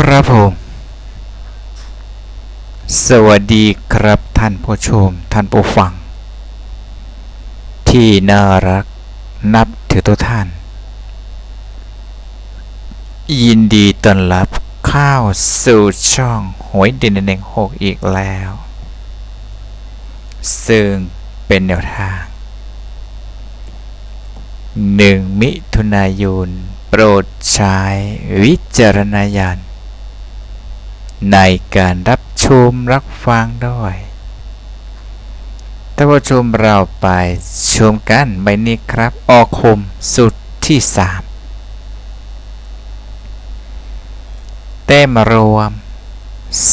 ครับผม สวัสดีครับท่านผู้ชม ท่านผู้ฟัง ที่น่ารักนับถือตัวท่าน ยินดีต้อนรับเข้าสู่ช่องหวยเด่นเด่งหกอีกแล้ว ซึ่งเป็นแนวทางหนึ่งมิถุนายนโปรดใช้วิจารณญาณ ในการรับชมรับฟังด้วยท่านผู้ชมเราไปชมกันใบนี้ครับ ออกคมสุดที่สามเต้มรวม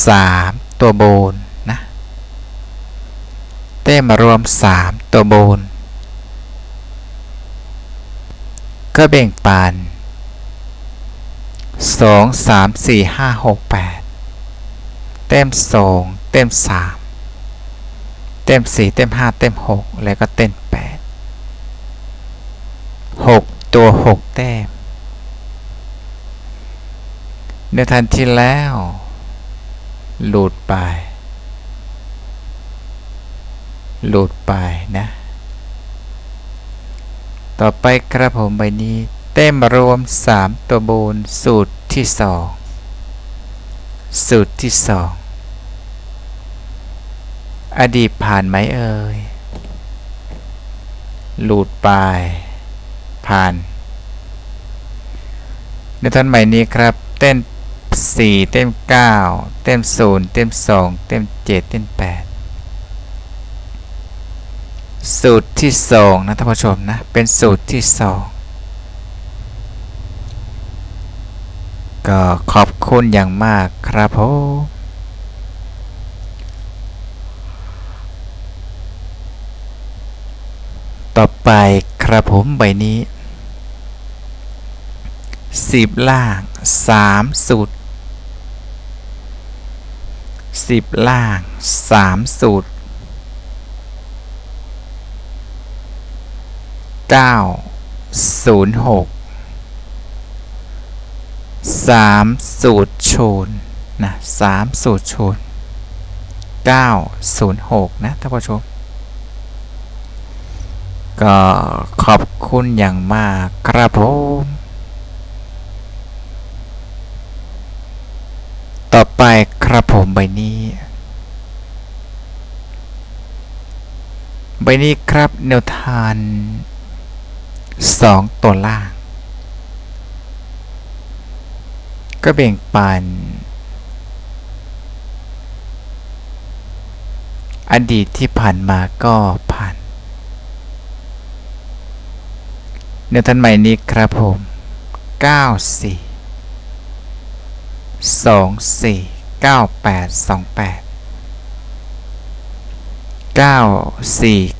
สามตัวโบนนะเต้มรวมสามตัวโบน ก็แบ่งปันสองสามสี่ห้าหกแปด เต็มสองเต็มสามเต็มสี่เต็มห้าเต็มหกแล้วก็เต็มแปดหกตัวหกแต้มในทันที่แล้ว หลุดไป หลุดไปนะ ต่อไปครับผมใบนี้ เต็มรวม 3 ตัวบูนสูตรที่ 2 สูตรที่ 2 อดีตผ่านไหมเอ่ย หลุดไป ผ่าน ในท่านใหม่นี้ครับ เต้น 4 เต้น 9 เต้น 0 เต้น 2 เต้น 7 เต้น 8 สูตรที่สองนะท่านผู้ชมนะ เป็นสูตรที่สองก็ขอบคุณอย่างมากครับผม ต่อไปครับผมใบนี้สิบล่างสามสูตรสิบล่างสามสูตรเก้าศูนย์หกสามสูตรโชนนะสามสูตรโชนเก้าศูนย์หกนะท่านผู้ชม ก็ขอบคุณอย่างมากครับผม ต่อไปครับผมใบนี้ ใบนี้ครับแนวทานสองตัวล่าง ก็แบ่งปันอดีตที่ผ่านมาก็ผ่าน เนื้อทันใหม่นี้ครับผม 94 24 98 28 94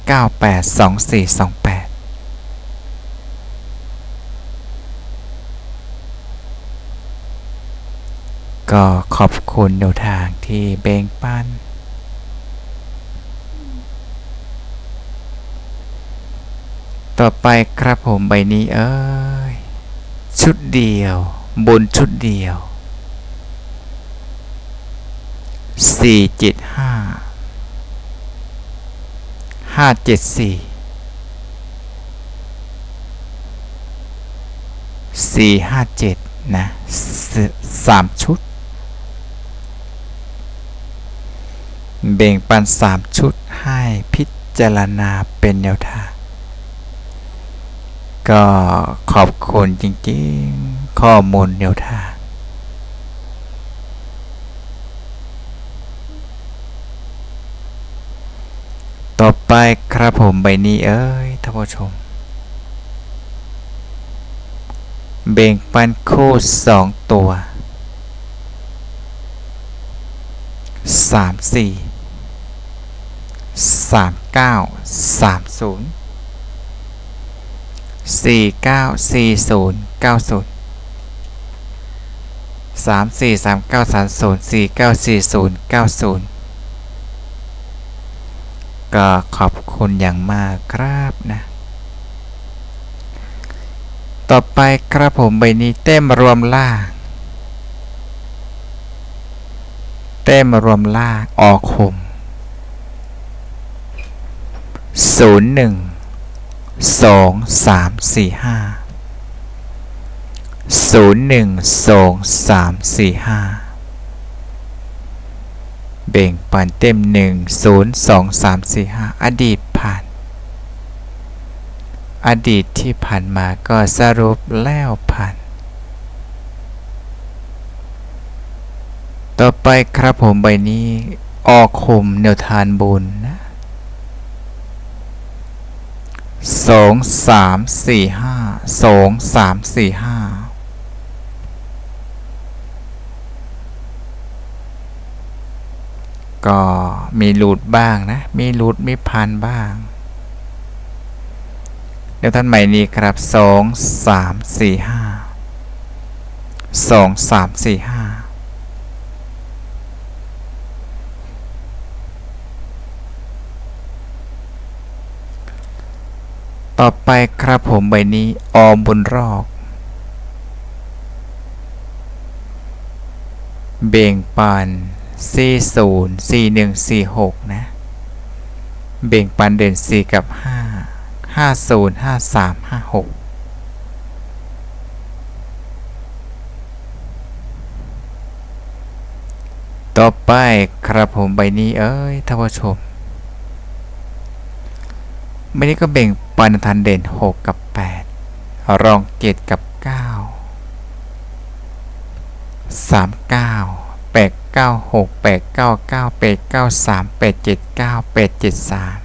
98 24 28ก็ขอบคุณแนวทางที่แบ่งปัน ต่อไปครับผมใบนี้เอ้ย ชุดเดียว บนชุดเดียวสี่เจ็ดห้าห้าเจ็ดสี่สี่ห้าเจ็ดนะสามชุด เบ่งปันสามชุดให้พิจารณาเป็นแนวทาง ก็ขอบคุณจริงๆ ข้อมูลแนวทางต่อไปครับผมใบนี้เอ้ยท่านผู้ชม เบ่งปันคู่สองตัวสามสี่สามเก้าสามศูนย์ สี่เก้าสี่ศูนย์เก้าศูนย์สามสี่สามเก้าสามศูนย์สี่เก้าสี่ศูนย์เก้าศูนย์ก็ขอบคุณอย่างมากครับนะ ต่อไปครับผมใบนี้เต็มรวมล่างแต้มรวมล่างออกคมศูนย์หนึ่ง สองสามสี่ห้าศูนย์หนึ่งสองสามสี่ห้าเบ่งปันเต็มหนึ่งศูนย์สองสามสี่ห้าอดีตผ่าน อดีตที่ผ่านมาก็สรุปแล้วผ่าน ต่อไปครับผมใบนี้ออกคมแนวทานบุญนะ สองสามสี่ห้าสองสามสี่ห้าก็มีหลุดบ้างนะ มีหลุดมีพันบ้าง เดี๋ยวท่านใหม่นี้ครับสองสามสี่ห้าสองสามสี่ห้า ต่อไปครับผมใบนี้ออมบนรอก เบ่งปัน40 4146 นะ เบ่งปันเด่น 4 กับ 5 50 53 56ต่อไปครับผมใบนี้เอ้ยท่านผู้ชม ใบนี้ก็เบ่งปันทันเด่น 6 กับ 8 รองเกตกับ 9 3 9 8 9 6 8 9 9 8 9 3 8 7 9 8 7 3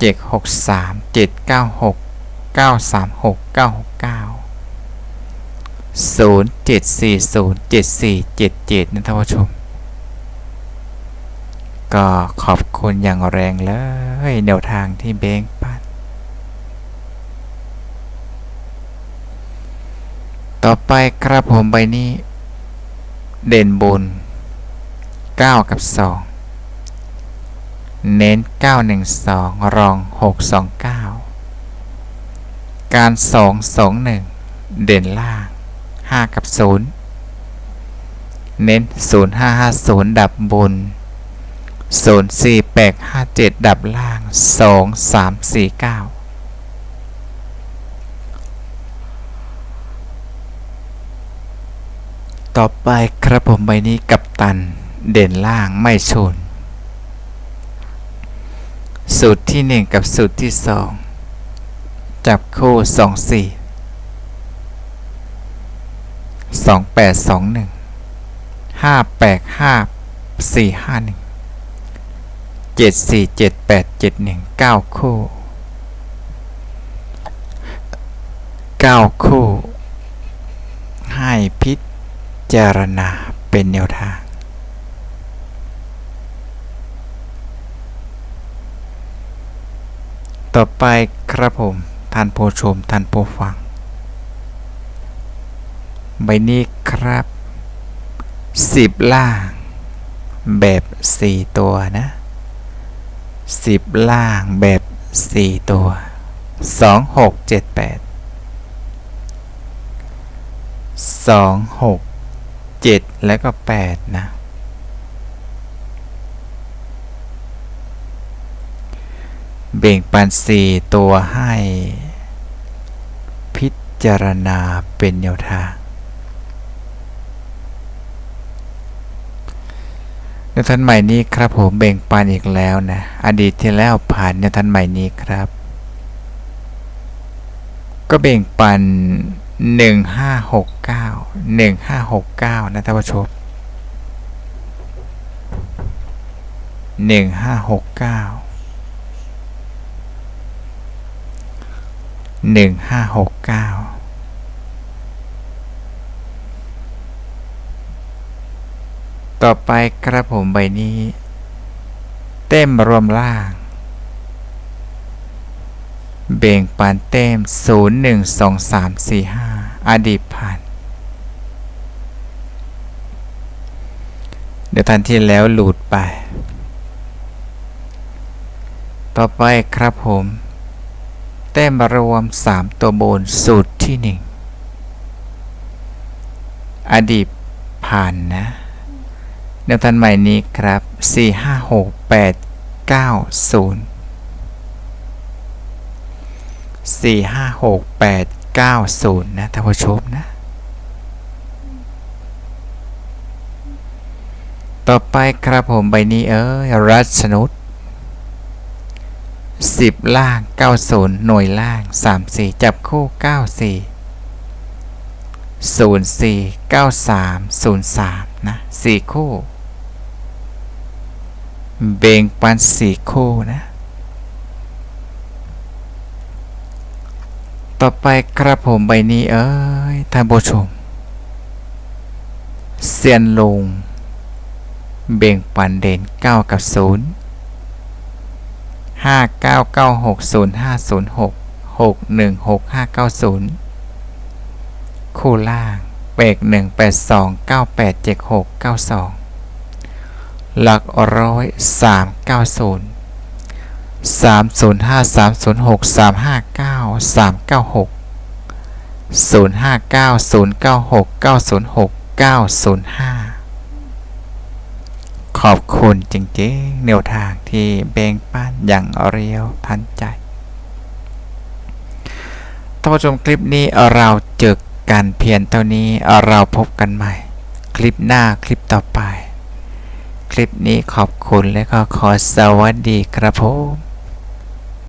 7 6 3 7 9 6 9 3 6 9 6 9 0 7 4 0 7 4 7 7นะท่านผู้ชม ก็ขอบคุณอย่างแรงเลยแนวทางที่เบงปันต่อไปครับผมใบนี้ เด่นบน 9 กับ 2 เน้น 912 รอง 629 การ 2 2 1 เด่นล่าง 5 กับ 0 เน้น 0550 ดับบน 04857 ดับล่าง 2349 ต่อไปครับผมใบนี้กับตันเด่นล่างไม่ชน สูตรที่หนึ่งกับสูตรที่สองจับคู่สองสี่ส เจ็ดสี่เจ็ดแปดเจ็ดหนึ่งเก้าคู่เก้าคู่ ให้พิจารณาเป็นแนวทาง ต่อไปครับผมท่านผู้ชมท่านผู้ฟัง ใบนี้ครับสิบล่าง แบบสี่ตัวนะ สิบล่างแบบสี่ตัวสองหกเจ็ดแปดสองหกเจ็ดแล้วก็แปดนะ เบ่งปันสี่ตัวให้ พิจารณาเป็นแนวทาง แนวทันใหม่นี้ครับผมเบ่งปันอีกแล้วนะ อดีตที่แล้วผ่านแนวทันใหม่นี้ครับ ก็เบ่งปัน 1569 1569 นะท่านผู้ชม1569 1569 ต่อไปกระผมใบนี้ เต็มรวมล่าง เบ่งปานเต็ม0 1 2 3 4 5 อดีตผ่าน เดี๋ยวทันที่แล้วหลุดไป ต่อไปครับผม เต้มรวม 3 ตัวบนสูตรที่ 1 อดีตผ่านนะ วทันใหม่นี้ครับ 4 5 6 8 9 0 4 5 6 8 9 0 นะท่านผู้ชมนะ ต่อไปครับผมใบนี้เอ้ยรัชนุษ10 ล่าง 90 หน่วยล่าง 34 จับคู่ 94 04 93 03 นะ 4 คู่ เบ่งปันสี่คู่นะ ต่อไปครับผมใบนี้เอ้ยท่านผู้ชมเซียนลง เบ่งปันเด่น 9 กับ 0 5 9 9 6 0 5 0 6 6 1 6 5 9 0 คู่ล่างเบรก1 8 2 9 8 7 6 9 2 หลักร้อยสามเก้าศูนย์สามศูนย์ห้าสามศูนย์หกสามห้าเก้าสามเก้าหกศูนย์ห้าเก้าศูนย์เก้าหกเก้าศูนย์หกเก้าศูนย์ห้าขอบคุณจริงๆแนวทางที่แบ่งปันอย่างเรียวทันใจท่านผู้ชมคลิปนี้เราเจอกันเพียงเท่านี้เราพบกันใหม่ คลิปหน้าคลิปต่อไป คลิปนี้ขอบคุณและก็ขอสวัสดีครับผม